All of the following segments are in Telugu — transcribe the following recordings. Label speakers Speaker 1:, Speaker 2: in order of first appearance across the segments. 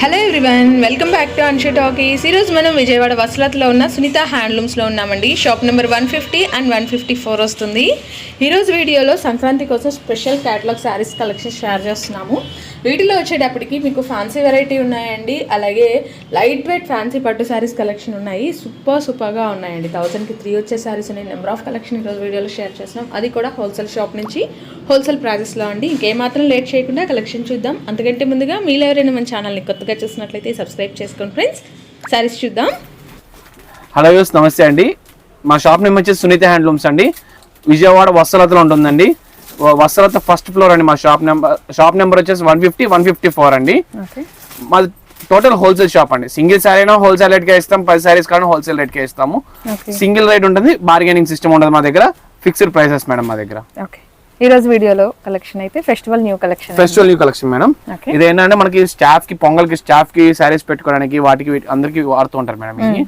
Speaker 1: Hello everyone welcome back to Anshu talkies ఈరోజు మనం విజయవాడ వసలత్లో ఉన్న సునీత హ్యాండ్లూమ్స్లో ఉన్నామండి. Shop number one fifty and one fifty four వస్తుంది. ఈరోజు వీడియోలో సంక్రాంతి కోసం special catalogue saris collection share చేస్తున్నాము. వీటిలో వచ్చేటప్పటికి మీకు ఫ్యాన్సీ వెరైటీ ఉన్నాయండి. అలాగే లైట్ వెయిట్ ఫ్యాన్సీ పట్టు శారీస్ కలెక్షన్ ఉన్నాయి. సూపర్ సూపర్గా ఉన్నాయండి. థౌసండ్కి త్రీ వచ్చే శారీస్ ఉన్నాయి. నెంబర్ ఆఫ్ కలెక్షన్ ఈరోజు వీడియోలో షేర్ చేస్తున్నాం. అది కూడా హోల్సేల్ షాప్ నుంచి హోల్సేల్ ప్రైజెస్లో అండి. ఇంకేమాత్రం లేట్ చేయకుండా కలెక్షన్ చూద్దాం. అంతకంటే ముందుగా మీరు ఎవరైనా మన ఛానల్ని కొత్తగా చూసినట్లయితే సబ్స్క్రైబ్ చేసుకోండి ఫ్రెండ్స్ శారీస్ చూద్దాం.
Speaker 2: హలో యూస్ నమస్తే అండి. మా షాప్ నేమ్ వచ్చేసి సునీత హ్యాండ్లూమ్స్ అండి. విజయవాడ వత్సలతలో ఉంటుందండి. వ- వత్సలత ఫస్ట్ ఫ్లోర్ అండి మా షాప్ నెంబర్ షాప్ నెంబర్ వచ్చేసి one fifty one fifty four అండి మాది టోటల్ హోల్సేల్ షాప్ అండి. సింగిల్ శారీ అయినా హోల్సేల్ రేట్కే ఇస్తాం పది శారీస్ కానీ హోల్సేల్ రేట్కే ఇస్తాము.
Speaker 1: ఓకే.
Speaker 2: సింగిల్ రేట్ ఉంటుంది బార్గెనింగ్ సిస్టమ్ ఉంటుంది మా దగ్గర. ఫిక్స్డ్ ప్రైసెస్ మేడం మా దగ్గర.
Speaker 1: ఓకే. ఈ రోజు వీడియోలో కలెక్షన్ అయితే festival new collection
Speaker 2: festival new collection madam. ఇది ఏంటంటే మనకి స్టాఫ్కి పొంగల్కి స్టాఫ్కి శారీస్ పెట్టుకోవడానికి వాటికి వీటి- అందరికి వాడుతూ ఉంటారు మేడం ఇది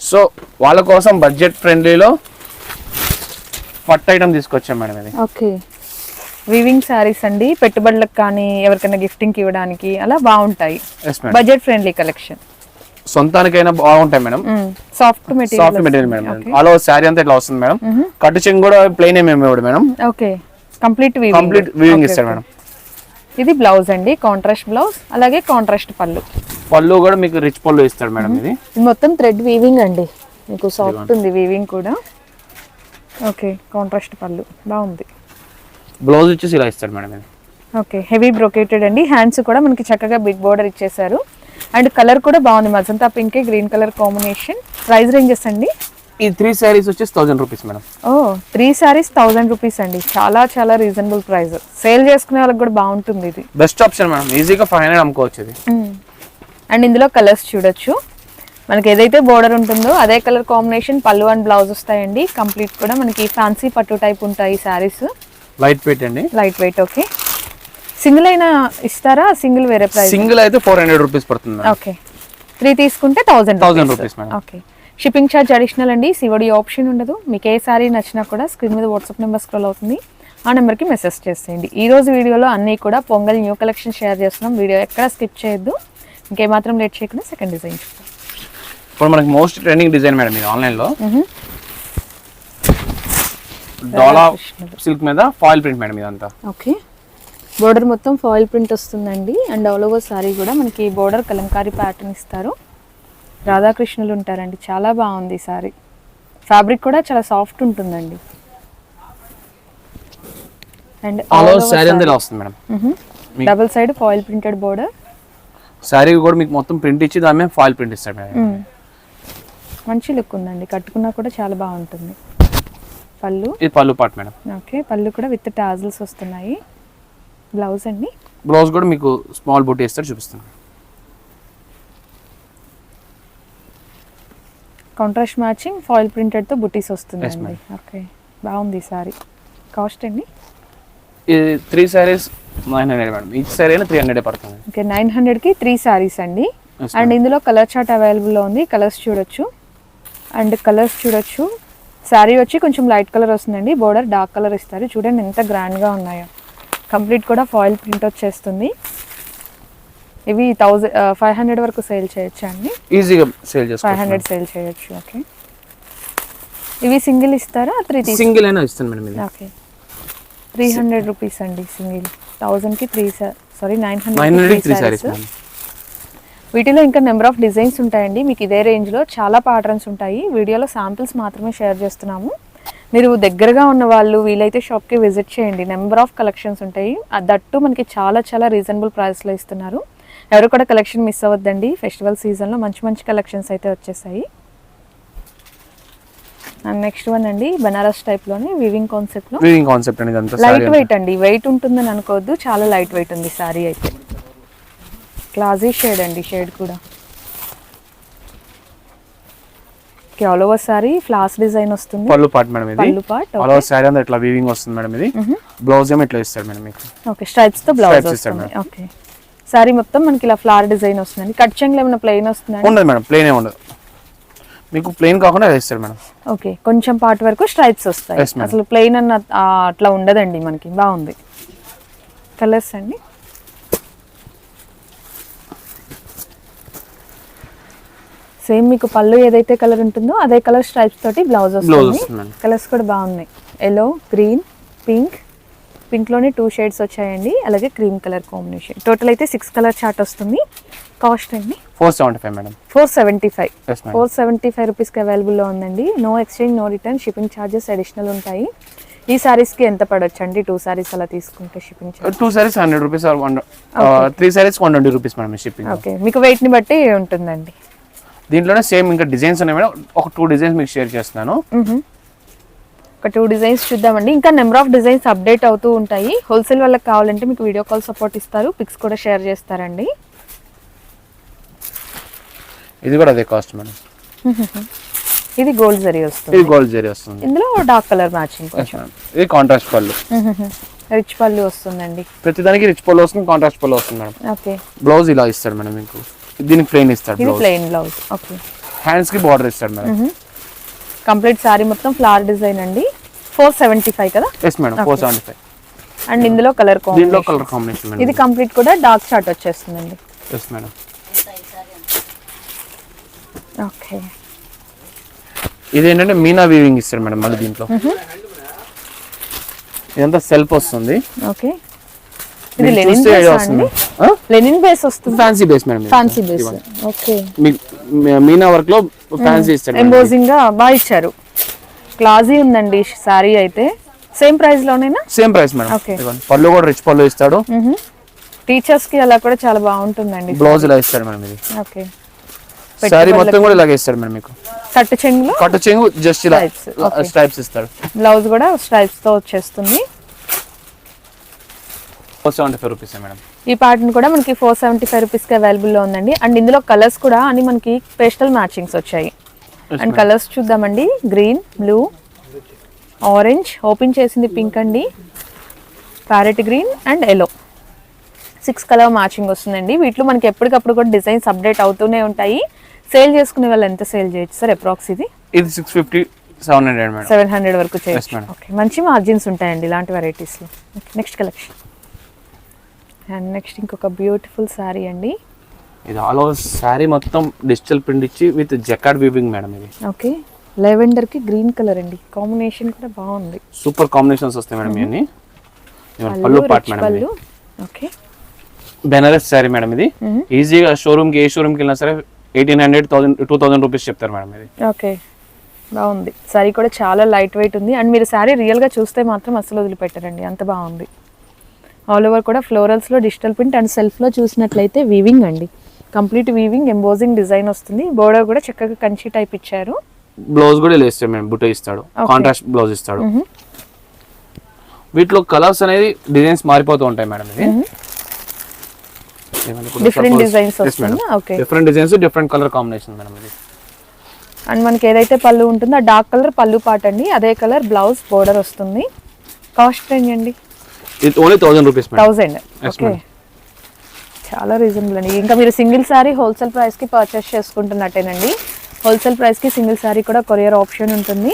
Speaker 2: సో వాళ్ళ కోసం బడ్జెట్ ఫ్రెండ్లీలో పట్టు ఐటమ్ తీసుకొచ్చాం మేడం ఇది.
Speaker 1: ఓకే. వీవింగ్ శారీస్ అండి పెట్టుబడులకు కానీ ఎవరికైనా గిఫ్టింగ్ ఇవ్వడానికి అలా బాగుంటాయి. బడ్జెట్ ఫ్రెండ్లీ కలెక్షన్
Speaker 2: సొంతానికైనా బాగుంటాయి madam
Speaker 1: soft
Speaker 2: soft
Speaker 1: material
Speaker 2: material madam all over sari అంతా ఇట్లా వస్తుంది మేడం కట్టు చెంగు కూడా ప్లెయిన్ ఏమేమి ఇవ్వడు madam
Speaker 1: okay complete
Speaker 2: complete weaving ఇస్తాడు మేడం
Speaker 1: ఇది బ్లౌజ్ అండి కాంట్రాస్ట్ బ్లౌజ్ అలాగే కాంట్రాస్ట్ పళ్ళు.
Speaker 2: పళ్ళు కూడా మీకు రిచ్ పళ్ళు ఇస్తాడు మేడం ఇది.
Speaker 1: ఇది మొత్తం థ్రెడ్ వీవింగ్ అండి. మీకు సాఫ్ట్ ఉంది వీవింగ్ కూడా. ఓకే కాంట్రాస్ట్ పళ్ళు. బాగుంది.
Speaker 2: బ్లౌజ్ వచ్చేసి ఇలా ఇస్తాడు మేడం ఇది.
Speaker 1: ఓకే హెవీ బ్రొకేటెడ్ అండి. హ్యాండ్స్ కూడా మనకి చక్కగా బిగ్ బోర్డర్ ఇచ్చేసారు అండ్ కలర్ కూడా బాగుంది. Magenta pink green colour combination price ranges అండి?
Speaker 2: ఈ త్రీ శారీస్ వచ్చేసి thousand rupees madam.
Speaker 1: Oh three saris thousand rupees అండి. చాలా చాలా రీజనబుల్ ప్రైస్ సేల్ చేసుకునే వాళ్ళకి కూడా బాగుంటుంది ఇది.
Speaker 2: Best option madam. ఈజీగా ఫైవ్ హండ్రెడ్ అమ్ముకోవచ్చు ఇది.
Speaker 1: అండ్ ఇందులో కలర్స్ చూడొచ్చు. మనకి ఏదైతే బోర్డర్ ఉంటుందో అదే కలర్ కాంబినేషన్ పళ్ళు అండ్ బ్లౌజ్ వస్తాయండి. కంప్లీట్ కూడా మనకి ఫ్యాన్సీ పట్టు టైప్ ఉంటాయి శారీస్
Speaker 2: లైట్ వెయిట్ అండి.
Speaker 1: Light weight okay. సింగిల్ అయినా ఇస్తారా? సింగిల్ వేరే ప్రైస్?
Speaker 2: సింగిల్ అయితే ఫోర్ హండ్రెడ్ రూపీస్ పడుతుంది
Speaker 1: ఓకే. త్రీ తీసుకుంటే thousand
Speaker 2: thousand rupees madam.
Speaker 1: Okay. Shipping charge additional అండి. సివడి ఆప్షన్ ఉండదు. మీకు ఏ సారీ నచ్చినా కూడా స్క్రీన్ మీద వాట్సాప్ నెంబర్ స్క్రోల్ అవుతుంది. ఆ నెంబర్కి మెసేజ్ చేసేయండి. ఈ రోజు వీడియోలో అన్నీ కూడా పొంగల్ న్యూ కలెక్షన్ షేర్ చేస్తున్నాం. వీడియో ఎక్కడ స్కిప్ చేయొద్దు. ఇంకేమాత్రం లేట్ చేయకుండా సెకండ్ డిజైన్ చూద్దాం.
Speaker 2: ఇప్పుడు మనకి మోస్ట్ ట్రెండింగ్ డిజైన్ మేడం ఇది ఆన్లైన్లో డాలా సిల్క్ మీద ఫాయిల్ ప్రింట్ మేడం ఇదంతా.
Speaker 1: ఓకే బోర్డర్ మొత్తం ఫాయిల్ ప్రింట్ వస్తుందండి. అండ్ ఆల్ ఓవర్ సారీ కూడా మనకి బోర్డర్ కలంకారీ ప్యాటర్న్ ఇస్తారు. రాధాకృష్ణులు ఉంటారండి. చాలా బాగుంది ఈ సారీ ఫ్యాబ్రిక్ కూడా చాలా సాఫ్ట్ ఉంటుందండి. అండ్
Speaker 2: ఆల్ ఓవర్ శారీ అంతా ఇలా వస్తుంది madam
Speaker 1: double side foil printed border
Speaker 2: sari కూడా మీకు మొత్తం ప్రింట్ ఇచ్చి దాని మీద ఫాయిల్ ప్రింట్ ఇస్తాడు మేడం
Speaker 1: మంచి లుక్ ఉందండి. కట్టుకున్నా కూడా చాలా బాగుంటుంది. పళ్ళు?
Speaker 2: ఇది పళ్ళు పాట్ మేడం.
Speaker 1: ఓకే పళ్ళు కూడా విత్ టాజిల్స్ వస్తున్నాయి. బ్లౌజ్ అండి?
Speaker 2: బ్లౌజ్ కూడా మీకు స్మాల్ బుట్టి ఇస్తాడు చూపిస్తాను.
Speaker 1: కాంట్రాస్ట్ మ్యాచింగ్ ఫాయిల్ ప్రింటెడ్తో బుటీస్ వస్తుందండి ఓకే బాగుంది సారీ. కాస్ట్ అండి?
Speaker 2: ఇది three saris nine hundred madam. Each sari అయినా త్రీ హండ్రెడ్ పడుతుంది.
Speaker 1: ఓకే నైన్ హండ్రెడ్కి త్రీ సారీస్ అండి. అండ్ ఇందులో కలర్ చార్ట్ అవైలబుల్లో ఉంది. కలర్స్ చూడొచ్చు. అండ్ కలర్స్ చూడొచ్చు. శారీ వచ్చి కొంచెం లైట్ కలర్ వస్తుందండి. బోర్డర్ డార్క్ కలర్ ఇస్తారు. చూడండి ఎంత గ్రాండ్గా ఉన్నాయో. కంప్లీట్ కూడా ఫాయిల్ ప్రింట్ వచ్చేస్తుంది. ఇవి థౌజండ్ ఫైవ్ హండ్రెడ్ వరకు సేల్ చేయొచ్చా అండి?
Speaker 2: ఈజీగా సేల్
Speaker 1: ఫైవ్
Speaker 2: చేసుకోవచ్చు
Speaker 1: హండ్రెడ్ సేల్ చేయొచ్చు ఓకే ఇవి సింగిల్ ఇస్తారా? త్రీ
Speaker 2: సింగిల్ అయినా ఇస్తాను madam
Speaker 1: okay three hundred rupees అండి సింగిల్ థౌజండ్కి three sari nine hundred
Speaker 2: three madam.
Speaker 1: వీటిలో ఇంకా నెంబర్ ఆఫ్ డిజైన్స్ ఉంటాయండి. మీకు ఇదే రేంజ్లో చాలా ప్యాటర్న్స్ ఉంటాయి. వీడియోలో శాంపిల్స్ మాత్రమే షేర్ చేస్తున్నాము. మీరు దగ్గరగా ఉన్న వాళ్ళు వీలైతే షాప్కి విజిట్ చేయండి. నెంబర్ ఆఫ్ కలెక్షన్స్ ఉంటాయి. దట్టు మనకి చాలా చాలా రీజనబుల్ ప్రైస్లో ఇస్తున్నారు. ఎవరు కూడా కలెక్షన్ మిస్ అవ్వద్దండి. ఫెస్టివల్ సీజన్లో మంచి మంచి కలెక్షన్స్ అయితే వచ్చేసాయి. అండ్ నెక్స్ట్ వన్ అండి బనారస్ వివింగ్ కాన్సెప్ట్లో
Speaker 2: వీవింగ్ కాన్సెప్ట్ అండి ఇదంతా శారీ
Speaker 1: లైట్ వెయిట్ అండి. వెయిట్ ఉంటుందని అనుకోవద్దు. చాలా లైట్ వెయిట్ ఉంది సారీ అయితే. క్లాజీ షేడ్ అండి షేడ్ కూడా. All over sari floss design వస్తుంది.
Speaker 2: పళ్ళు పాట్ మేడం ఇది.
Speaker 1: పళ్ళు పార్ట్
Speaker 2: ఆల్ ఓవర్ అంతా ఇట్లా వీవింగ్ వస్తుంది మేడం ఇది. బ్లౌజ్ ఏమో ఇట్లా ఇస్తాడు మేడం మీకు.
Speaker 1: ఓకే స్ట్రైప్స్తో బ్లౌజ్ వస్తుంది. ఓకే. సారీ మొత్తం మనకి ఇలా ఫ్లవర్ డిజైన్ వస్తుందండి. కట్ చెంగులు ఏమైనా ప్లెయిన్ వస్తుందండి
Speaker 2: ఉండదు మేడం ప్లేన్ ఉండదు. మీకు ప్లేన్ కాకుండా ఇలా ఇస్తాడు మేడం.
Speaker 1: ఓకే కొంచెం పార్ట్ వరకు స్ట్రైప్స్ వస్తాయి. అసలు ప్లెయిన్ అన్న అట్లా ఉండదండి మనకి. బాగుంది. కలర్స్ అండి? సేమ్ మీకు పళ్ళు ఏదైతే కలర్ ఉంటుందో అదే కలర్ స్ట్రైప్స్ తోటి బ్లౌజ్ వస్తుంది. కలర్స్ కూడా బాగున్నాయి. ఎల్లో గ్రీన్ పింక్ పింక్లోనే టూ షేడ్స్ వచ్చాయండి. అలాగే క్రీమ్ కలర్ కాంబినేషన్ టోటల్ అయితే సిక్స్ కలర్ చార్ట్ వస్తుంది. కాస్ట్ అండి
Speaker 2: four seventy five madam
Speaker 1: four seventy five four seventy five రూపీస్కి అవైలబుల్లో ఉందండి. No exchange no return shipping charges additional ఉంటాయి. ఈ సారీస్కి ఎంత పడవచ్చు అండి? టూ సారీస్ అలా తీసుకుంటే shipping
Speaker 2: two saris hundred rupees three saris one twenty rupees madam shipping
Speaker 1: okay మీకు వెయిట్ని బట్టి ఉంటుందండి.
Speaker 2: దీంట్లోనే సేమ్ ఇంకా డిజైన్స్ ఉన్నాయి మేడం. ఒక టూ డిజైన్స్ మీకు షేర్ చేస్తున్నాను.
Speaker 1: ఒక టూ డిజైన్స్ చూద్దామండి. ఇంకా నెంబర్ ఆఫ్ డిజైన్స్ అప్డేట్ అవుతూ ఉంటాయి. హోల్సేల్ వాళ్ళకి కావాలంటే మీకు వీడియో కాల్ సపోర్ట్ ఇస్తారు. పిక్స్ కూడా షేర్ చేస్తారండి.
Speaker 2: ఇది కూడా అదే కాస్ట్ మేడం.
Speaker 1: ఇది గోల్డ్ జరీ వస్తుంది.
Speaker 2: ఇది గోల్డ్ జరీ వస్తుంది.
Speaker 1: ఇందులో డార్క్ కలర్ మ్యాచింగ్
Speaker 2: మేడం ఇది కాంట్రాస్ట్ పళ్ళు.
Speaker 1: రిచ్ పళ్ళు వస్తుందండి.
Speaker 2: ప్రతి దానికి రిచ్ పళ్ళు వస్తుంది కాంట్రాస్ట్ పళ్ళు వస్తుంది మేడం.
Speaker 1: ఓకే.
Speaker 2: బ్లౌజ్ ఇలా ఇస్తాడు మేడం మీకు. దీనికి ప్లెయిన్ ఇస్తాడు
Speaker 1: ప్లెయిన్ బ్లౌజ్ ఓకే
Speaker 2: హ్యాండ్స్కి బార్డర్ ఇస్తాడు మేడం.
Speaker 1: కంప్లీట్ సారీ మొత్తం ఫ్లవర్ డిజైన్ అండి. ఫోర్ సెవెంటీ ఫైవ్ కదా?
Speaker 2: Yes madam four seventy five
Speaker 1: and ఇందులో కలర్
Speaker 2: దీంట్లో కలర్ కాంబినేషన్
Speaker 1: ఇది కంప్లీట్ కూడా డార్క్ చార్ట్ వచ్చేస్తుందండి.
Speaker 2: Yes madam.
Speaker 1: ఓకే
Speaker 2: ఇది ఏంటంటే మీనా వీవింగ్ ఇస్తాడు మేడం మళ్ళీ దీంట్లో. ఇదంతా సెల్ఫ్ వస్తుంది.
Speaker 1: ఓకే ఇది లెనిన్ బేస్ అండి? లెనిన్ బేస్ వస్తుంది.
Speaker 2: Fancy base madam.
Speaker 1: Fancy base okay
Speaker 2: meena వర్క్లో ఫ్యాన్సీ ఇస్తాడు మేడం.
Speaker 1: ఎంబోజింగ్గా బాగా ఇచ్చారు. క్లాజీ ఉందండి సారీ అయితే. Same price లోనేనా?
Speaker 2: Same price madam. పళ్ళు కూడా రిచ్ పళ్ళు ఇస్తాడు.
Speaker 1: టీచర్స్కి అలా కూడా చాలా బాగుంటుందండి
Speaker 2: బ్లౌజ్ ఇలా ఇస్తాడు మేడం ఇది.
Speaker 1: ఓకే
Speaker 2: సారీ మొత్తం కూడా ఇలాగే ఇస్తాడు మేడం మీకు.
Speaker 1: కట్టు చెంగులో
Speaker 2: కట్టు చెంగు జస్ట్ ఇలా. స్ట్రైప్స్ ఇస్తాడు.
Speaker 1: బ్లౌజ్ కూడా స్ట్రైప్స్తో వచ్చేస్తుంది.
Speaker 2: Four seventy five rupees madam
Speaker 1: ఈ పార్ట్ని కూడా మనకి ఫోర్ సెవెంటీ ఫైవ్ రూపీస్కి అవైలబుల్లో ఉందండి. అండ్ ఇందులో కలర్స్ కూడా అన్ని మనకి పేస్టల్ మ్యాచింగ్స్ వచ్చాయి. అండ్ కలర్స్ చూద్దామండి. గ్రీన్ బ్లూ ఆరెంజ్ ఓపెన్ చేసింది పింక్ అండి. Parrot green and yellow six colour matching వస్తుందండి. వీటిలో మనకి ఎప్పటికప్పుడు కూడా డిజైన్స్ అప్డేట్ అవుతూనే ఉంటాయి. సేల్ చేసుకునే వాళ్ళు ఎంత సేల్ చేయొచ్చు సార్ అప్రాక్స్ ఇది?
Speaker 2: ఇది six fifty seven hundred
Speaker 1: seven hundred వరకు చేయొచ్చు. ఓకే మంచి మార్జిన్స్ ఉంటాయండి ఇలాంటి వెరైటీస్లో నెక్స్ట్ కలెక్షన్ అండ్ నెక్స్ట్ ఇంకొక బ్యూటిఫుల్ శారీ అండి.
Speaker 2: ఇది ఆల్ ఓవర్ శారీ మొత్తం డిజిటల్ ప్రింట్ ఇచ్చి విత్ జకార్డ్ వీవింగ్ మేడం ఇది.
Speaker 1: ఓకే లెవెండర్కి గ్రీన్ కలర్ అండి. కాంబినేషన్ కూడా బాగుంది.
Speaker 2: సూపర్ కాంబినేషన్స్ వస్తాయి మేడం ఇవన్నీ. ఇదిగోండి, పళ్ళు పార్ట్ మేడం
Speaker 1: పళ్ళు. ఓకే
Speaker 2: బెనారస్ శారీ మేడం ఇది. ఈజీగా షోరూమ్కి ఏ షోరూమ్కి వెళ్ళినా సరే eighteen hundred thousand two thousand rupees చెప్తారు మేడం ఇది.
Speaker 1: ఓకే బాగుంది. శారీ కూడా చాలా లైట్ వెయిట్ ఉంది. అండ్ మీరు శారీ రియల్గా చూస్తే మాత్రం అసలు వదిలిపెట్టరండి. అంత బాగుంది. ఆల్ ఓవర్ కూడా ఫ్లోరల్స్లో డిజిటల్ ప్రింట్ అండ్ సెల్ఫ్లో చూసినట్లయితే వీవింగ్ అండి. కంప్లీట్ వీవింగ్ ఎంబోజింగ్ డిజైన్ వస్తుంది. బోర్డర్ కూడా చక్కగా కంచి టైప్ ఇచ్చారు.
Speaker 2: బ్లౌజ్ కూడా ఇస్తాడు మేడం బుట్ట ఇస్తాడు. కాంట్రాస్ట్ బ్లౌజ్ ఇస్తాడు. వీటిలో కలర్స్ అనేది డిజైన్స్ మారిపోతూ ఉంటాయి మేడం ఇది
Speaker 1: different designs okay
Speaker 2: different designs different colour combination madam ఇది.
Speaker 1: అండ్ మనకి ఏదైతే పళ్ళు ఉంటుందో ఆ డార్క్ కలర్ పళ్ళు పాట అండి. అదే కలర్ బ్లౌజ్ బోర్డర్ వస్తుంది. కాస్ట్ రేంజ్ అండి
Speaker 2: ఇది only thousand rupees
Speaker 1: thousand okay చాలా రీజనబుల్ అండి. ఇంకా మీరు సింగిల్ శారీ హోల్సేల్ ప్రైస్కి పర్చేస్ చేసుకుంటున్నట్టేనండి. హోల్సేల్ ప్రైస్కి సింగిల్ శారీ కూడా కొరియర్ ఆప్షన్ ఉంటుంది.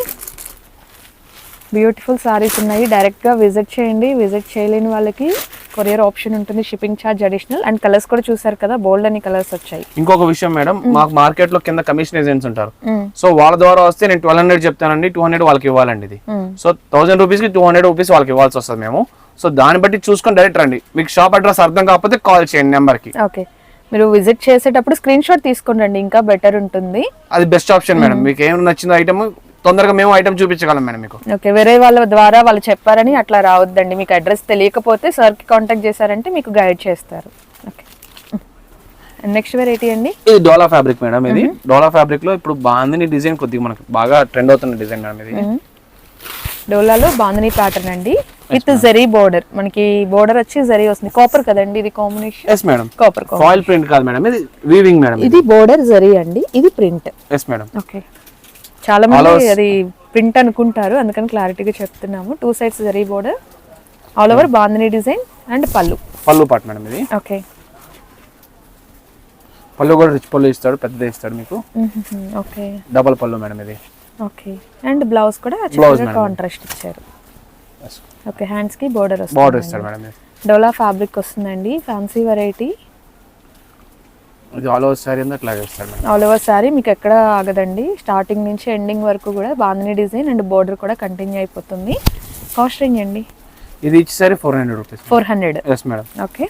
Speaker 1: బ్యూటిఫుల్ శారీస్ ఉన్నాయి. డైరెక్ట్గా విజిట్ చేయండి. విజిట్ చేయలేని వాళ్ళకి కొరియర్ ఆప్షన్ ఉంటుంది. Shipping charge additional and colours కూడా చూసారు కదా బోల్డ్ అని కలర్స్ వచ్చాయి.
Speaker 2: ఇంకొక విషయం మేడం మాకు మార్కెట్లో కింద కమిషన్ ఏజెంట్స్ ఉంటారు. సో వాళ్ళ ద్వారా వస్తే నేను ట్వెల్వ్ హండ్రెడ్ చెప్తానండి. టూ హండ్రెడ్ వాళ్ళకి ఇవ్వాలండి ఇది. సో థౌసండ్ రూపీస్కి టూ హండ్రెడ్ రూపీస్ వాళ్ళకి ఇవ్వాల్సి వస్తుంది మేము. సో దాన్ని బట్టి చూసుకొని డైరెక్ట్ రండి. మీకు షాప్ అడ్రస్ అర్థం కాకపోతే కాల్ చేయండి నెంబర్కి
Speaker 1: ఓకే. మీరు విజిట్ చేసేటప్పుడు స్క్రీన్ షాట్ తీసుకోండి ఇంకా బెటర్ ఉంటుంది.
Speaker 2: అది బెస్ట్ ఆప్షన్ మేడం. మీకు ఏం నచ్చిందో ఐటమ్ తొందరగా మేము ఐటమ్ చూపించగలం మేడం మీకు.
Speaker 1: ఓకే. వేరే వాళ్ళ ద్వారా వాళ్ళు చెప్పారని అట్లా రావద్దండి. మీకు అడ్రస్ తెలియకపోతే సార్కి కాంటాక్ట్ చేశారంటే మీకు గైడ్ చేస్తారు. ఓకే. నెక్స్ట్ వెరైటీ అండి?
Speaker 2: ఇది డోలా ఫ్యాబ్రిక్ మేడం ఇది. డోలా ఫ్యాబ్రిక్లో ఇప్పుడు బాగుంది డిజైన్ కొద్దిగా మనకి బాగా ట్రెండ్ అవుతున్న డిజైన్ మేడం ఇది.
Speaker 1: డోలాలో బాందని ప్యాటర్న్ అండి. With zari border. మనకి బోర్డర్ వచ్చి జరీ వస్తుంది. కాపర్ కదండి ఇది combination?
Speaker 2: Yes madam
Speaker 1: copper
Speaker 2: foil print కాదు మేడం ఇది వీవింగ్ మేడం
Speaker 1: ఇది బోర్డర్ జరీ అండి. ఇది ప్రింట్.
Speaker 2: ఎస్ మేడం
Speaker 1: ఓకే చాలా మంది అది ప్రింట్ అనుకుంటారు. అందుకని క్లారిటీగా చెప్తున్నాము. Two sides zari border. All over bandhani design and పళ్ళు.
Speaker 2: పళ్ళు పాట్ మేడం ఇది.
Speaker 1: ఓకే
Speaker 2: పళ్ళు కూడా రిచ్ పళ్ళు ఇస్తాడు. పెద్దది ఇస్తాడు మీకు.
Speaker 1: ఓకే
Speaker 2: డబల్ పళ్ళు మేడం ఇది.
Speaker 1: ఓకే. అండ్ బ్లౌజ్ కూడా
Speaker 2: madam.
Speaker 1: కాంట్రాస్ట్ ఇచ్చారు. ఓకే హ్యాండ్స్కి బోర్డర్
Speaker 2: బార్డర్
Speaker 1: వస్తుంది
Speaker 2: ఇస్తాడు మేడం. ఇది
Speaker 1: డోలా ఫ్యాబ్రిక్ వస్తుందండి. ఫ్యాన్సీ వెరైటీ
Speaker 2: ఇది ఆల్ ఓవర్ సారీ చేస్తారు మేడం.
Speaker 1: ఆల్ ఓవర్ శారీ మీకు ఎక్కడ ఆగదండి. స్టార్టింగ్ నుంచి ఎండింగ్ వరకు కూడా బాగుంది డిజైన్ అండ్ బోర్డర్ కూడా కంటిన్యూ అయిపోతుంది. కాస్ట్ రేంజ్ అండి?
Speaker 2: ఇది ఇచ్చేసరి four hundred rupees
Speaker 1: four hundred
Speaker 2: yes madam.
Speaker 1: Okay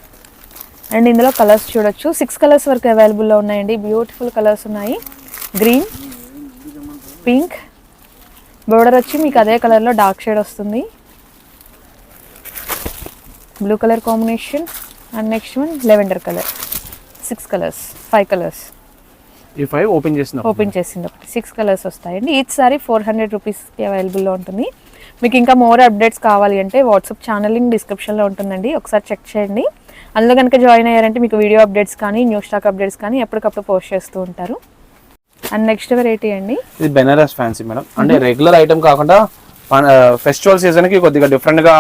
Speaker 1: and ఇందులో కలర్స్ చూడొచ్చు. సిక్స్ కలర్స్ వరకు అవైలబుల్లో ఉన్నాయండి. బ్యూటిఫుల్ కలర్స్ ఉన్నాయి. Green pink. బోర్డర్ వచ్చి మీకు అదే కలర్లో డార్క్ షేడ్ వస్తుంది. Blue colour combination and next one lavender colour. Six colours five colours
Speaker 2: ఈ ఫైవ్ ఓపెన్ చేసిన
Speaker 1: ఓపెన్ చేసింది ఒకటి సిక్స్ కలర్స్ వస్తాయండి. ఈచ్ సారీ ఫోర్ హండ్రెడ్ రూపీస్కి అవైలబుల్లో ఉంటుంది. మీకు ఇంకా మోర్ అప్డేట్స్ కావాలి అంటే వాట్సాప్ ఛానల్ లింక్ డిస్క్రిప్షన్లో ఉంటుందండి. ఒకసారి చెక్ చేయండి. అందులో కనుక జాయిన్ అయ్యారంటే మీకు వీడియో అప్డేట్స్ కానీ న్యూ స్టాక్ అప్డేట్స్ కానీ ఎప్పటికప్పుడు పోస్ట్ చేస్తూ ఉంటారు. అండ్ నెక్స్ట్ వెరైటీ అండి.
Speaker 2: ఇది బెనారస్ ఫ్యాన్సీ మేడం. అంటే రెగ్యులర్ ఐటమ్ కాకుండా ఫెస్టివల్ సీజన్కి కొద్దిగా డిఫరెంట్గా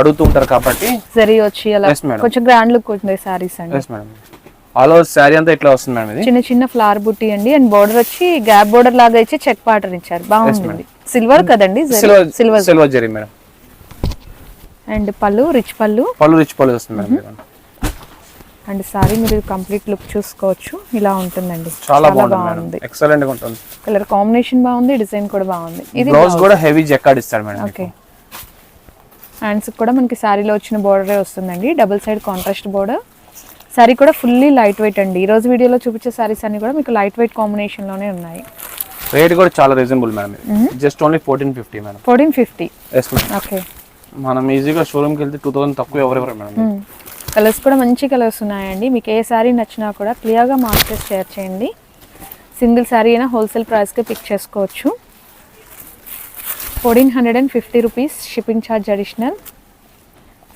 Speaker 2: అడుగుతూ ఉంటారు కాబట్టి.
Speaker 1: జరీ వచ్చి అలా. కొంచెం గ్రాండ్ లుక్ ఉంటుంది సారీస్ అండి.
Speaker 2: మేడం ఆల్ ఓవర్ శారీ అంతా ఇట్లా వస్తుంది మేడం ఇది?
Speaker 1: చిన్న చిన్న ఫ్లవర్ బుట్టి అండి. అండ్ బోర్డర్ వచ్చి గ్యాప్ బోర్డర్ లాగా ఇచ్చి చెక్ పాటర్ ఇచ్చారు. బాగుంది. సిల్వర్ కదండి
Speaker 2: silver
Speaker 1: silver
Speaker 2: zari madam
Speaker 1: and పళ్ళు రిచ్ పళ్ళు.
Speaker 2: పళ్ళు రిచ్ పళ్ళు వస్తుంది మేడం.
Speaker 1: అండ్ సారీ మీరు కంప్లీట్ లుక్ చూసుకోవచ్చు. ఇలా ఉంటుందండి.
Speaker 2: చాలా బాగుంటుంది మేడం. ఎక్సలెంట్గా ఉంటుంది.
Speaker 1: కలర్ కాంబినేషన్ బాగుంది డిజైన్ కూడా బాగుంది. ఇది
Speaker 2: బ్లౌజ్ కూడా హెవీ జెక్కాడ్ ఇస్తాడు మేడం
Speaker 1: ఓకే హ్యాండ్స్ కూడా మనకి శారీలో వచ్చిన బోర్డరే వస్తుందండి. Double side contrast border sari కూడా ఫుల్లీ లైట్ వెయిట్ అండి. ఈ రోజు వీడియోలో చూపించే శారీస్ అన్ని కూడా మీకు లైట్ వెయిట్ కాంబినేషన్లోనే ఉన్నాయి.
Speaker 2: రేట్ కూడా చాలా reasonable madam just only fourteen fifty madam.
Speaker 1: Fourteen fifty okay
Speaker 2: మనం ఈజీగా షోరూమ్కి వెళ్తే టూ థౌసండ్ తక్కువ ఎవరెవరు మేడం.
Speaker 1: కలర్స్ కూడా మంచి కలర్స్ ఉన్నాయండి. మీకు ఏ శారీ నచ్చినా కూడా క్లియర్గా మార్కెట్ షేర్ చేయండి. సింగిల్ శారీ అయినా హోల్సేల్ ప్రైస్కి పిక్ చేసుకోవచ్చు. Fourteen hundred and fifty rupees shipping charge additional.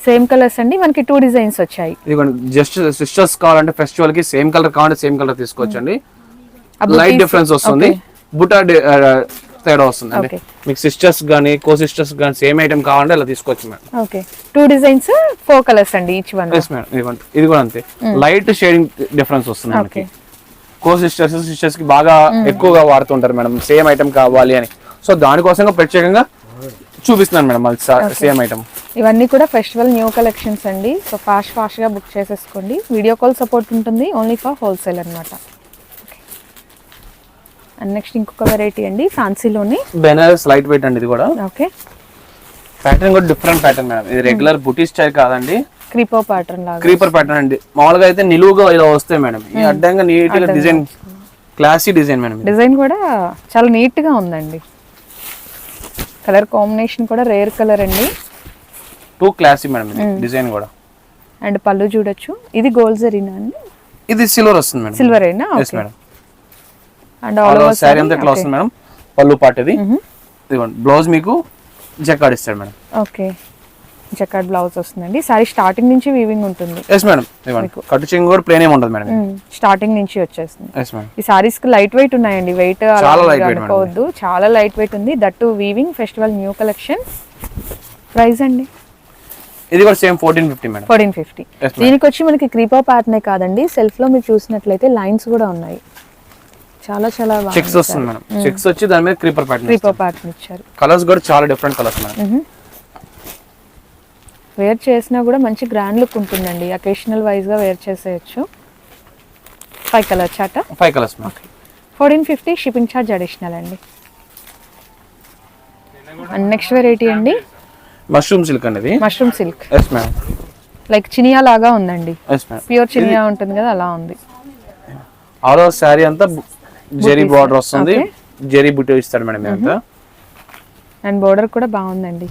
Speaker 1: Same colours అండి. మనకి టూ డిజైన్స్ వచ్చాయి.
Speaker 2: ఇదిగోండి జస్ట్ సిస్టర్స్ కావాలంటే ఫెస్టివల్కి సేమ్ కలర్ కావాలంటే సేమ్ కలర్ తీసుకోవచ్చండి. లైట్ డిఫరెన్స్ వస్తుంది. బుటా తేడా
Speaker 1: Okay.
Speaker 2: మీకు సిస్టర్స్ కానీ కో సిస్టర్స్ కానీ సేమ్ ఐటమ్ కావాలంటే అలా తీసుకోవచ్చు madam.
Speaker 1: Okay two designs four colours అండి ఈచ్ వన్
Speaker 2: ఎస్ మేడం ఇదిగోండి ఇది కూడా అంతే. లైట్ షేడింగ్ డిఫరెన్స్ వస్తుంది మనకి. కో సిస్టర్స్ సిస్టర్స్కి బాగా ఎక్కువగా వాడుతుంటారు మేడం. సేమ్ ఐటమ్ కావాలి అని. సో దానికోసంగా ప్రత్యేకంగా చూపిస్తున్నాను మేడం అది సేమ్ ఐటమ్
Speaker 1: ఇవన్నీ కూడా ఫెస్టివల్ న్యూ కలెక్షన్స్ అండి. సో ఫాస్ట్ ఫాస్ట్గా బుక్ చేసేసుకోండి. వీడియో కాల్ సపోర్ట్ ఉంటుంది ఓన్లీ ఫర్ హోల్సేల్ అనమాట అండ్ నెక్స్ట్ ఇంకొక వెరైటీ అండి ఫ్యాన్సీలోని
Speaker 2: బెనారస్ లైట్ వెయిట్ అండి ఇది కూడా.
Speaker 1: ఓకే.
Speaker 2: ప్యాటర్న్ కూడా డిఫరెంట్ ప్యాటర్న్ మేడం ఇది రెగ్యులర్ బుటీ స్టైల్ కాదండి.
Speaker 1: క్రీపో ప్యాటర్న్ లాగా.
Speaker 2: క్రీపర్ ప్యాటర్న్ అండి. మామూలుగా అయితే నిలువుగా ఇలా వస్తాయి మేడం ఈ అడ్డంగా నీట్గా design classy design madam.
Speaker 1: Design కూడా చాలా నీట్గా ఉందండి. కలర్ కాంబినేషన్ కూడా రేర్ కలర్ అండి.
Speaker 2: టూ క్లాసీ మేడం ఇది. డిజైన్ కూడా.
Speaker 1: అండ్ పళ్ళు చూడొచ్చు. ఇది గోల్డ్ జరీనా అండి.
Speaker 2: ఇది సిల్వర్ వస్తుంది మేడం
Speaker 1: సిల్వర్ అయినా
Speaker 2: madam
Speaker 1: and all over
Speaker 2: sari అంతా ఇట్లా వస్తుంది మేడం పళ్ళు పాట ఇది ఇదిగోండి బ్లౌజ్ మీకు జకాడ్ ఇస్తాడు మేడం.
Speaker 1: ఓకే జకాడ్ బ్లౌజ్ వస్తుందండి. సారీ స్టార్టింగ్ నుంచి వీవింగ్ ఉంటుంది.
Speaker 2: Yes madam. కట్టు చెంగు కూడా ప్లేన్ ఏమి ఉండదు మేడం
Speaker 1: స్టార్టింగ్ నుంచి వచ్చేస్తుంది.
Speaker 2: ఎస్ మేడం
Speaker 1: ఈ సారీస్కి లైట్ వెయిట్ ఉన్నాయండి. వెయిట్
Speaker 2: చాలా light weight,
Speaker 1: అనుకోవద్దు. చాలా లైట్ వెయిట్ ఉంది. That weaving festival new collection price అండి?
Speaker 2: ఇది కూడా same fourteen fifty madam.
Speaker 1: Fourteen fifty. దీనికి వచ్చి మనకి క్రీపా ప్యాటర్నే కాదండి. సెల్ఫ్లో మీరు చూసినట్లయితే లైన్స్ కూడా ఉన్నాయి. చాలా చాలా
Speaker 2: చెక్స్ వస్తుంది మేడం. చెక్స్ వచ్చి దాని మీద క్రీపర్ ప్యాటర్న్
Speaker 1: క్రీపా ప్యాటర్న్ ఇచ్చారు.
Speaker 2: కలర్స్ కూడా చాలా డిఫరెంట్ కలర్స్ మేడం.
Speaker 1: వేర్ చేసినా కూడా మంచి గ్రాండ్ లుక్ ఉంటుందండి. అకేషనల్ వైజ్గా వేర్ చేసేయచ్చు. Five colour chart
Speaker 2: five colours madam.
Speaker 1: Fourteen fifty shipping charge additional అండి. అండ్ నెక్స్ట్ వెరైటీ అండి.
Speaker 2: మష్రూమ్ సిల్క్ అండి
Speaker 1: mushroom silk
Speaker 2: yes madam
Speaker 1: like Chiniya లాగా ఉందండి. ప్యూర్ చినియా ఉంటుంది కదా అలా ఉంది.
Speaker 2: ఆల్ ఓవర్ శారీ అంతా జెరీ బార్డర్ వస్తుంది. జెరీ బుట్టి ఇస్తాడు మేడం ఇదంతా.
Speaker 1: అండ్ బోర్డర్ కూడా బాగుందండి.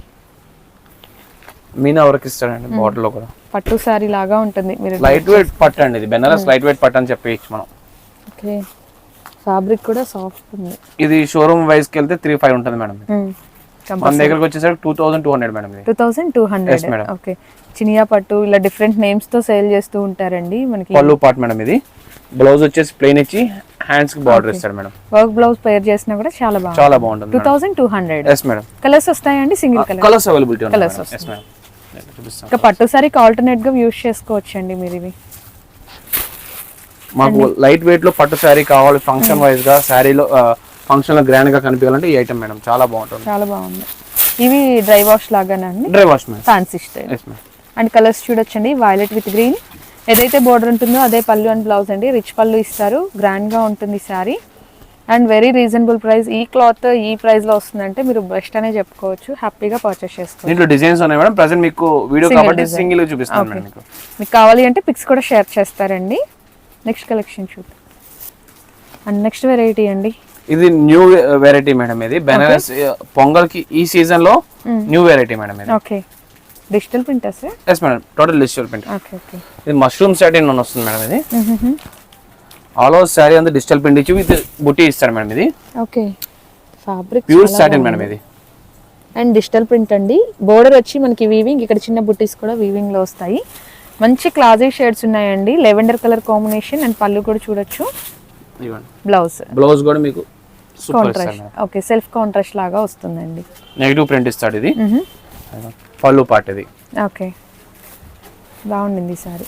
Speaker 2: మీనా వరకు ఇస్తాడండి బార్డర్లో కూడా?
Speaker 1: పట్టు శారీ లాగా ఉంటుంది మీరు
Speaker 2: లైట్ వెయిట్ పట్టు అండి ఇది. బెనారస్ లైట్ వెయిట్ పట్టు అని చెప్పేయచ్చు మనం.
Speaker 1: ఓకే. ఫ్యాబ్రిక్ కూడా సాఫ్ట్ ఉంది.
Speaker 2: ఇది షోరూమ్ వైజ్కి వెళ్తే త్రీ ఫైవ్ ఉంటుంది మేడం. మన దగ్గరకు వచ్చేసరికి two thousand two hundred madam
Speaker 1: two thousand two hundred. Okay Chiniya పట్టు ఇలా డిఫరెంట్ నేమ్స్తో సేల్ చేస్తూ ఉంటారండి మనకి.
Speaker 2: పళ్ళు పార్ట్ మేడం ఇది. బ్లౌజ్ వచ్చేసి ప్లెయిన్ ఇచ్చి హ్యాండ్స్కి బార్డర్ ఇస్తాడు మేడం
Speaker 1: వర్క్ బ్లౌజ్ పేర్ చేసినా కూడా చాలా బాగుంది
Speaker 2: చాలా బాగుంటుంది
Speaker 1: two thousand two hundred
Speaker 2: yes madam
Speaker 1: colours వస్తాయండి? సింగిల్ కలర్
Speaker 2: కలర్స్ అవైలబిలిటీ చూపిస్తాం.
Speaker 1: ఇంకా పట్టు సారీకి ఆల్టర్నేట్గా యూస్ చేసుకోవచ్చు అండి మీరు ఇవి.
Speaker 2: మాకు లైట్ వెయిట్లో పట్టు శారీ కావాలి ఫంక్షన్ వైజ్గా శారీలో ఫంక్షన్లో గ్రాండ్గా కనిపించాలంటే ఈ ఐటమ్ మేడం చాలా బాగుంటుంది.
Speaker 1: చాలా బాగుంది. ఇవి డ్రై వాష్ లాగానే అండి?
Speaker 2: Dry wash madam.
Speaker 1: Fancy style and colours చూడొచ్చండి వైలెట్ విత్ గ్రీన్ ఏదైతే బోర్డర్ ఉంటుందో అదే పళ్ళు అండ్ బ్లౌజ్ అండి. రిచ్ పళ్ళు ఇస్తారు గ్రాండ్గా ఉంటుంది sari and very reasonable price ఈ క్లాత్ ఈ ప్రైస్లో వస్తుందంటే మీరు బెస్ట్ అనే చెప్పుకోవచ్చు. హ్యాపీగా పర్చేస్ చేసుకోవచ్చు.
Speaker 2: దీంట్లో డిజైన్స్ ఉన్నాయి మేడం. ప్రజెంట్ మీకు వీడియో కాబట్టి. సింగిల్ చూపిస్తాను మేడం మీకు.
Speaker 1: మీకు కావాలి అంటే పిక్స్ కూడా షేర్ చేస్తారండి. నెక్స్ట్ కలెక్షన్ చూద్దాం. అండ్ నెక్స్ట్ వెరైటీ అండి.
Speaker 2: ఇది న్యూ వెరైటీ మేడం ఇది. బెనారస్ పొంగల్కి ఈ సీజన్లో న్యూ వెరైటీ మేడం ఇది.
Speaker 1: Okay digital printers
Speaker 2: yes madam total digital print
Speaker 1: okay okay
Speaker 2: ఇది మష్రూమ్ సాటిన్ అని వస్తుంది మేడం ఇది. ఆల్ ఓవర్ శారీ అంతా డిజిటల్ ప్రింట్ ఇచ్చి విత్ బుట్టి ఇస్తారు మేడం ఇది.
Speaker 1: Okay fabric
Speaker 2: pure satin madam ఇది.
Speaker 1: అండ్ డిజిటల్ ప్రింట్ అండి. బోర్డర్ వచ్చి మనకి వీవింగ్ ఇక్కడ చిన్న బుట్టీస్ కూడా వీవింగ్లో వస్తాయి. మంచి క్లాజీ షేడ్స్ ఉన్నాయండి. లెవెండర్ కలర్ కాంబినేషన్ అండ్ పళ్ళు కూడా చూడొచ్చు. బ్లౌజ్
Speaker 2: బ్లౌజ్ కూడా మీకు
Speaker 1: కాంట్రాస్ట్ ఓకే సెల్ఫ్ కాంట్రాస్ట్ లాగా వస్తుందండి.
Speaker 2: నెగిటివ్ ప్రింట్ ఇస్తాడు ఇది. పళ్ళు పాట ఇది.
Speaker 1: ఓకే బాగుండింది సారీ.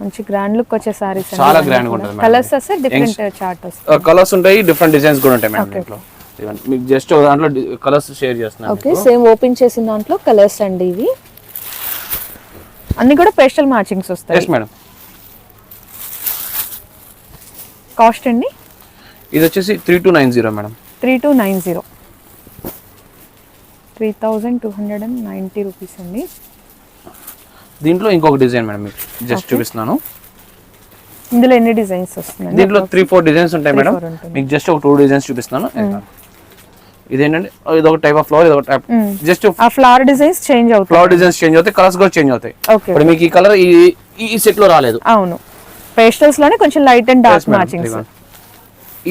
Speaker 1: మంచి గ్రాండ్ లుక్ వచ్చే సారీస్
Speaker 2: చాలా grand గా ఉంటుంది.
Speaker 1: కలర్స్ వస్తే డిఫరెంట్ చార్ట్ వస్తుంది
Speaker 2: కలర్స్ ఉంటాయి డిఫరెంట్ డిజైన్స్ కూడా ఉంటాయి మేడం దీంట్లో. మీకు జస్ట్ దాంట్లో కలర్స్ షేర్ చేస్తున్నాను
Speaker 1: ఓకే సేమ్ ఓపెన్ చేసిన దాంట్లో కలర్స్ అండి ఇవి. అన్ని కూడా పేస్టల్ మ్యాచింగ్స్ వస్తాయి.
Speaker 2: ఎస్ మేడం
Speaker 1: కాస్ట్ అండి?
Speaker 2: ఇది వచ్చేసి three two nine zero madam.
Speaker 1: Three two nine zero. Three thousand two hundred and ninety rupees అండి.
Speaker 2: దీంట్లో ఇంకొక డిజైన్ మేడం మీకు జస్ట్ చూపిస్తున్నాను.
Speaker 1: ఇందులో ఎన్ని డిజైన్స్ వస్తున్నాయి?
Speaker 2: దీంట్లో త్రీ ఫోర్ డిజైన్స్ ఉంటాయి మేడం. మీకు జస్ట్ ఒక టూ డిజైన్స్ చూపిస్తున్నాను. ఇదేంటంటే ఇది ఒక టైప్ ఆఫ్ ఫ్లవర్ ఇది ఒక టైప్ జస్ట్
Speaker 1: ఆ ఫ్లవర్ డిజైన్స్ చేంజ్ అవుతాయి.
Speaker 2: ఫ్లవర్ డిజైన్స్ చేంజ్ అవుతాయి కలర్స్ కూడా చేంజ్ అవుతాయి.
Speaker 1: ఓకే.
Speaker 2: ఇప్పుడు మీకు ఈ కలర్ ఈ ఈ సెట్లో రాలేదు.
Speaker 1: అవును. పేస్టల్స్లోనే కొంచెం లైట్ అండ్ డార్క్. మ్యాచింగ్స్.
Speaker 2: ఇదిగోండి.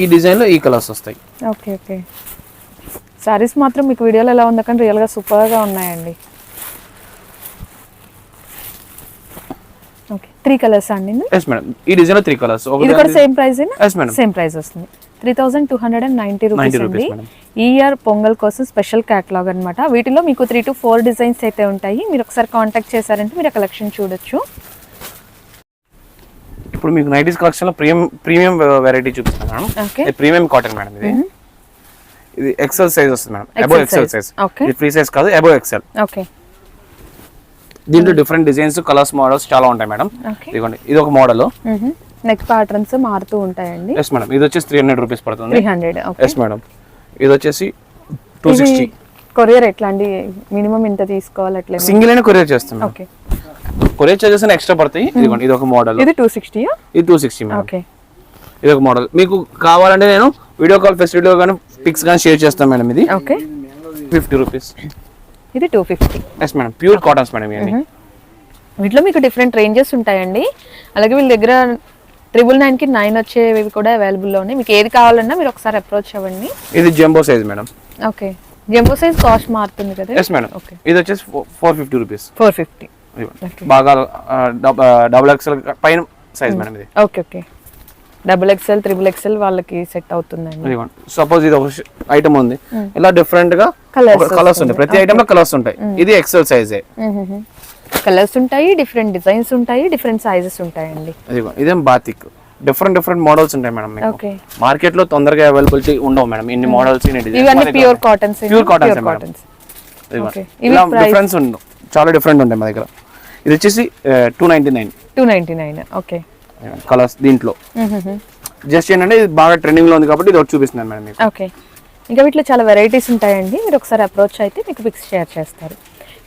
Speaker 2: ఈ డిజైన్లో ఈ కలర్స్ వస్తాయి.
Speaker 1: Okay okay. సారీస్ మాత్రం మీకు వీడియోలో ఎలా ఉందో కానీ రియల్గా సూపర్గా ఉన్నాయండి. ఓకే త్రీ కలర్స్ అండి?
Speaker 2: ఎస్ మేడం ఈ డిజైన్లో త్రీ కలర్స్
Speaker 1: ఇది కూడా same price
Speaker 2: yes madam
Speaker 1: same price వస్తుంది. Three thousand two hundred and ninety rupees
Speaker 2: 90
Speaker 1: అండి. ఈ ఇయర్ పొంగల్ కోసం స్పెషల్ క్యాటలాగ్ అన్నమాట. వీటిలో మీకు త్రీ టు ఫోర్ డిజైన్స్ అయితే ఉంటాయి. మీరు ఒకసారి కాంటాక్ట్ చేశారంటే మీరు కలెక్షన్ చూడొచ్చు.
Speaker 2: ఇప్పుడు మీకు నైటీస్ కలెక్షన్లో ప్రీమియం ప్రీమియం వెరైటీ చూపిస్తాను మేడం. ప్రీమియం కాటన్ మేడం ఇది. ఇది ఎక్సెల్ సైజ్ వస్తుంది మేడం. అబో ఎక్సెల్ సైజ్ ఇది ఫ్రీ సైజ్ కాదు అబో ఎక్సెల్
Speaker 1: ఓకే.
Speaker 2: దీంట్లో డిఫరెంట్ డిజైన్స్ కలర్స్ మోడల్స్ చాలా ఉంటాయి మేడం. ఇదిగోండి ఇది ఒక మోడల్
Speaker 1: నెక్ ప్యాటర్న్స్ మారుతూ ఉంటాయండి.
Speaker 2: ఎస్ మేడం ఇది వచ్చేసి త్రీ హండ్రెడ్ రూపీస్ పడుతుంది.
Speaker 1: Three hundred okay.
Speaker 2: Yes madam. ఇది వచ్చేసి టూ సిక్స్టీ
Speaker 1: కొరియర్ ఎట్లా అండి? మినిమం ఇంత తీసుకోవాలి అట్లే
Speaker 2: సింగిల్ అయినా కొరియర్ చేస్తాం
Speaker 1: ఓకే.
Speaker 2: కొరియర్ చార్జెస్ ఎక్స్ట్రా పడతాయి. ఇదిగోండి ఇది ఒక మోడల్
Speaker 1: ఇది టూ సిక్స్టీయా
Speaker 2: ఇది టూ సిక్స్టీ మేడం.
Speaker 1: ఓకే
Speaker 2: ఇది ఒక మోడల్ మీకు కావాలంటే నేను వీడియో కాల్ ఫెసిలిటీ కానీ పిక్స్ కానీ షేర్ చేస్తాను మేడం ఇది.
Speaker 1: ఓకే
Speaker 2: ఫిఫ్టీ రూపీస్
Speaker 1: ఇది two fifty
Speaker 2: yes madam. Pure cottons madam ఇవన్నీ
Speaker 1: వీటిలో మీకు డిఫరెంట్ రేంజెస్ ఉంటాయండి. అలాగే వీళ్ళ దగ్గర ట్రిపుల్ నైన్కి నైన్ వచ్చేవి కూడా అవైలబుల్లో ఉన్నాయి. మీకు ఏది కావాలన్నా మీరు ఒకసారి అప్రోచ్ అవ్వండి.
Speaker 2: ఇది jumbo size madam.
Speaker 1: Okay jumbo size cost మారుతుంది కదా?
Speaker 2: Yes madam.
Speaker 1: ఓకే
Speaker 2: ఇది వచ్చేసి four fifty rupees
Speaker 1: four fifty
Speaker 2: బాగా డబుల్ ఎక్స్ఎల్ పైన సైజ్ మేడం ఇది.
Speaker 1: Okay okay double XL triple XL వాళ్ళకి సెట్ అవుతుందండి.
Speaker 2: సపోజ్ ఇది ఒక ఐటమ్ ఉంది. ఇలా
Speaker 1: డిఫరెంట్గా
Speaker 2: కలర్స్ ఉంటాయి. ప్రతి ఐటమ్లో కలర్స్ ఉంటాయి. ఇది ఎక్సెల్ సైజే
Speaker 1: కలర్స్ ఉంటాయి డిఫరెంట్ డిజైన్స్ ఉంటాయి డిఫరెంట్ సైజెస్ ఉంటాయండి.
Speaker 2: ఇదేం బాతిక్ డిఫరెంట్ డిఫరెంట్ మోడల్స్ ఉంటాయి మేడం మార్కెట్లో తొందరగా అవైలబిలిటీ ఉండవు మేడం. ఇన్ని మోడల్స్
Speaker 1: ఇవన్నీ pure cottons
Speaker 2: madam.
Speaker 1: Cottons?
Speaker 2: Difference ఉండవు. చాలా డిఫరెంట్ ఉంటాయి మా దగ్గర. ఇది వచ్చేసి two ninety nine
Speaker 1: two ninety nine okay
Speaker 2: colours దీంట్లో. జస్ట్ ఏంటంటే ఇది బాగా ట్రెండింగ్లో ఉంది కాబట్టి ఇది ఒకటి చూపిస్తున్నాను మేడం మీకు.
Speaker 1: ఓకే ఇంకా వీటిలో చాలా వెరైటీస్ ఉంటాయండి. మీరు ఒకసారి అప్రోచ్ అయితే మీకు పిక్స్ షేర్ చేస్తారు.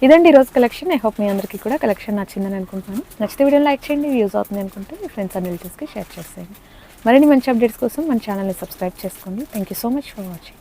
Speaker 1: ఇదండి ఈరోజు కలెక్షన్ ఐ హోప్ మీ అందరికీ కూడా కలెక్షన్ నచ్చిందని అనుకుంటున్నాను. నచ్చితే వీడియో లైక్ చేయండి. యూజ్ అవుతుంది అనుకుంటే మీ ఫ్రెండ్స్ అండ్ రిలేటివ్స్కి షేర్ చేసేయండి. మరిన్ని మంచి అప్డేట్స్ కోసం మన ఛానల్ని సబ్స్క్రైబ్ చేసుకోండి. Thank you so much for watching